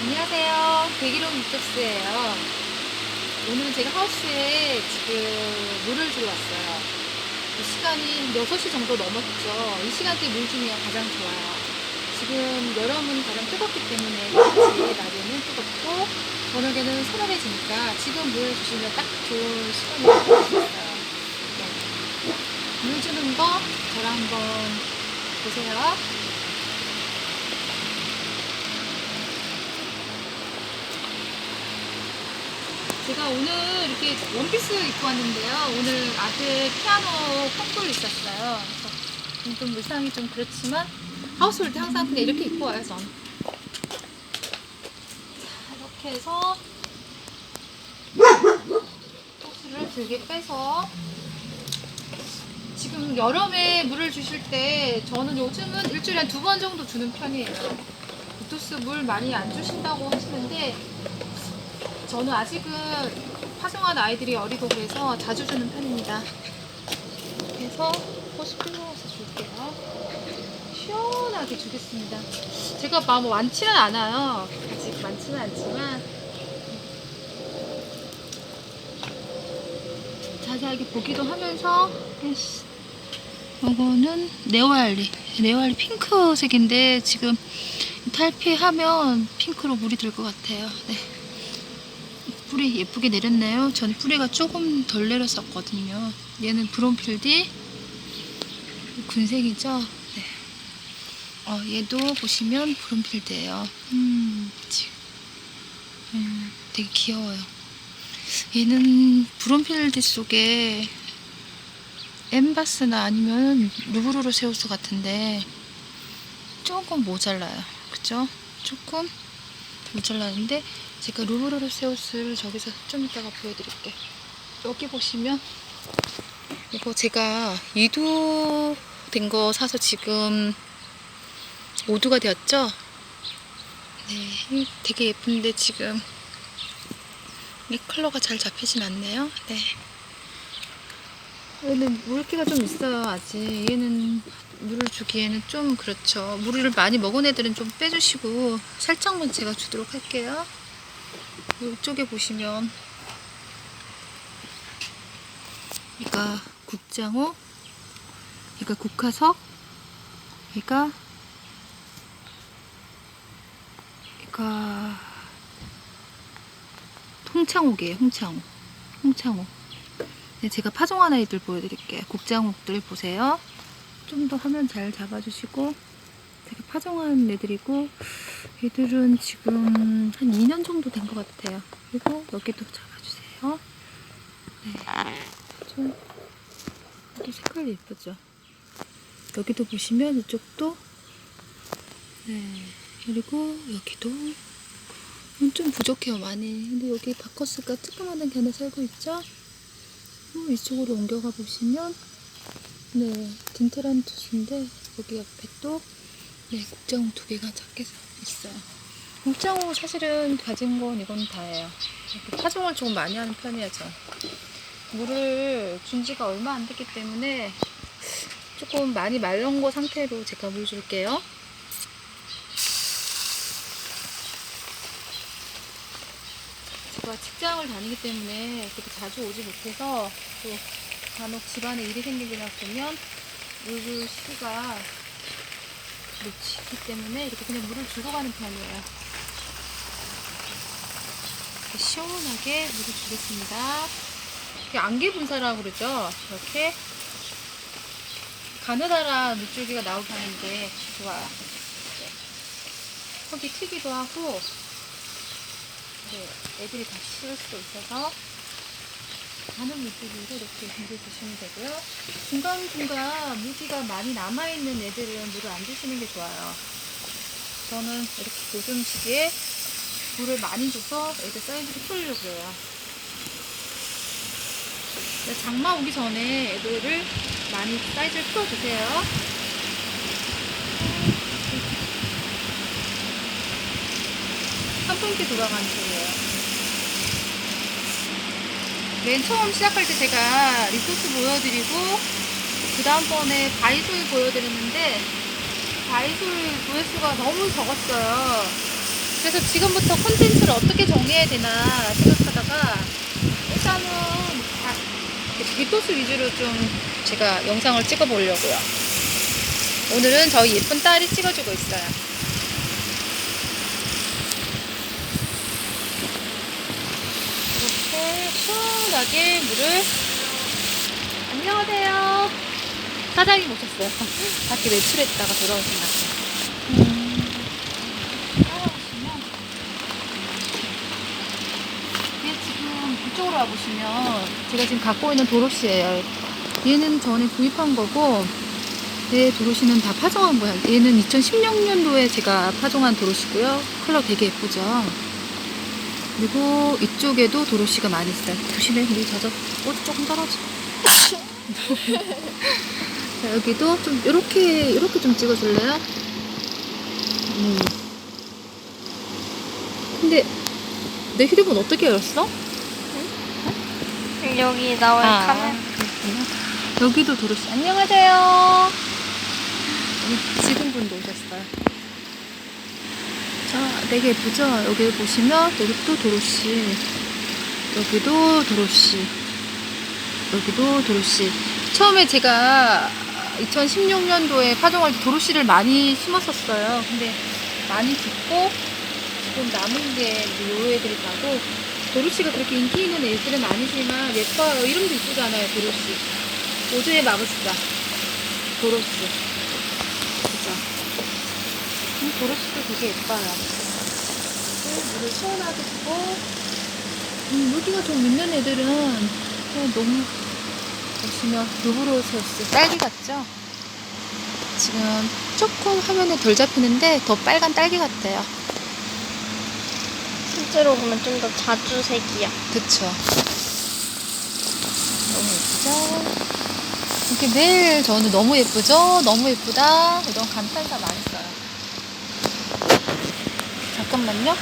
안녕하세요. 백일홍 유토스예요. 오늘은 제가 하우스에 지금 물을 주러 왔어요. 이 시간이 6시 정도 넘었죠. 이 시간대에 물 주면 가장 좋아요. 지금 여름은 가장 뜨겁기 때문에 그렇지 낮에는 뜨겁고 저녁에는 서늘해지니까 지금 물 주시면 딱 좋은 시간이라고 볼수 있어요. 네. 물 주는 거 저랑 한번 보세요. 제가 오늘 이렇게 원피스 입고 왔는데요. 오늘 아들 피아노 콩쿠르 있었어요. 그래서 좀 의상이 좀 그렇지만 하우스 올때 항상 그냥 이렇게 입고 와요, 전. 자, 이렇게 해서 호스를 길게 빼서 지금 여름에 물을 주실 때 저는 요즘은 일주일에 한두번 정도 주는 편이에요. 부토스 물 많이 안 주신다고 하시는데 저는 아직은 파종한 아이들이 어리고 그래서 자주 주는 편입니다. 그래서 필요해서 줄게요. 시원하게 주겠습니다. 제가 막뭐 많지는 않아요. 아직 많지는 않지만 자세하게 보기도 하면서 이거는 네오알리 네오알리 핑크색인데 지금 탈피하면 핑크로 물이 들 것 같아요. 네. 뿌리 예쁘게 내렸나요? 전 뿌리가 조금 덜 내렸었거든요. 얘는 브론필디 군색이죠? 네. 어, 얘도 보시면 브론필드예요. 음, 음, 되게 귀여워요. 얘는 브론필드 속에 엠바스나 아니면 루브르로세우스 같은데 조금 모자라요. 그죠? 조금 모자라는데 제가 루브르로세우스를 저기서 좀 이따가 보여드릴게요. 여기 보시면 이거 제가 2두 된 거 사서 지금 5두가 되었죠? 네, 되게 예쁜데 지금 이 컬러가 잘 잡히진 않네요. 네. 얘는 물기가 좀 있어요, 아직. 얘는 물을 주기에는 좀 그렇죠. 물을 많이 먹은 애들은 좀 빼주시고 살짝만 제가 주도록 할게요. 이쪽에 보시면 이가 국장호, 이가 국화석, 이가 이가 홍창옥이에요. 홍창옥, 홍창옥. 네, 제가 파종한 아이들 보여드릴게요. 국장옥들 보세요. 좀 더 화면 잘 잡아주시고 되게 파종한 애들이고 얘들은 지금 한 2년 정도 된 것 같아요. 그리고 여기도 잡아주세요. 네, 좀 여기 색깔이 예쁘죠? 여기도 보시면 이쪽도 네 그리고 여기도 좀 부족해요 많이. 근데 여기 바커스가 뜨끔한 게 하나 살고 있죠? 어, 이쪽으로 옮겨가 보시면 네 딘테란투스인데 여기 옆에 또 네, 국장호 두 개가 작게 있어요. 국장호 사실은 가진 건 이건 다예요. 이렇게 파종을 조금 많이 하는 저. 물을 준 지가 얼마 안 됐기 때문에 조금 많이 말른 거 상태로 제가 물 줄게요. 제가 직장을 다니기 때문에 그렇게 자주 오지 못해서 또 간혹 집안에 일이 생기거나 그러면 물줄 시기가 놓치기 때문에 이렇게 그냥 물을 주고 가는 편이에요. 시원하게 물을 주겠습니다. 이게 안개 분사라고 그러죠. 이렇게 가느다란 물줄기가 나오게 하는 게 좋아요. 네. 턱이 튀기도 하고 네, 애들이 다 치울 수도 있어서 가는 물줄기로 이렇게 준비해주시면 되고요. 중간중간 물기가 많이 남아있는 애들은 물을 안 주시는 게 좋아요. 저는 이렇게 시기에 물을 많이 줘서 애들 사이즈를 풀려고 해요. 장마 오기 전에 애들을 많이 사이즈를 풀어주세요. 선풍기 돌아가는 소리예요. 맨 처음 시작할 때 제가 리소스 보여드리고 그 다음번에 바이솔 보여드렸는데 바이솔 조회수가 너무 적었어요. 그래서 지금부터 콘텐츠를 어떻게 정리해야 되나 생각하다가 일단은 다 뒷도수 위주로 좀 제가 영상을 찍어 보려고요. 오늘은 저희 예쁜 딸이 찍어주고 있어요. 이렇게 시원하게 물을 안녕하세요. 사장님 오셨어요. 밖에 외출했다가 돌아오신 것 같아요. 지금 이쪽으로 와보시면 제가 지금 갖고 있는 도로시예요. 얘는 전에 구입한 거고 얘 도로시는 다 파종한 거야. 얘는 2016년도에 제가 파종한 도로시고요. 컬러 되게 예쁘죠. 그리고 이쪽에도 도로시가 많이 있어요. 조심해, 우리 저저 옷 조금 떨어져. 자, 여기도 좀 이렇게 이렇게 좀 찍어줄래요? 음. 근데 내 휴대폰 어떻게 열었어? 여기 나와 아, 카메라. 그렇구나. 여기도 도로시. 안녕하세요. 여기 직원분도 오셨어요. 자, 되게 예쁘죠? 여기 보시면 여기 또 도로시. 여기도 도로시. 여기도 도로시. 처음에 제가 2016년도에 파종할 때 도로시를 많이 심었었어요. 근데 많이 죽고 지금 남은 게 이제 요 애들이 가고 도로시가 그렇게 인기 있는 애들은 아니지만 예뻐요. 이름도 이쁘잖아요, 도로시. 모두의 마법사. 도로시. 그죠? 음, 도로시도 되게 예뻐요. 물을 시원하게 주고, 음, 여기가 좀 있는 애들은 그냥 너무, 보시면, 루브로세우스 딸기 같죠? 지금 조금 화면에 덜 잡히는데 더 빨간 딸기 같아요. 실제로 보면 좀 더 자주색이야. 그쵸. 너무 예쁘죠? 이렇게 매일 저는 너무 예쁘죠? 너무 예쁘다. 이런 감탄사 많이 써요. 잠깐만요.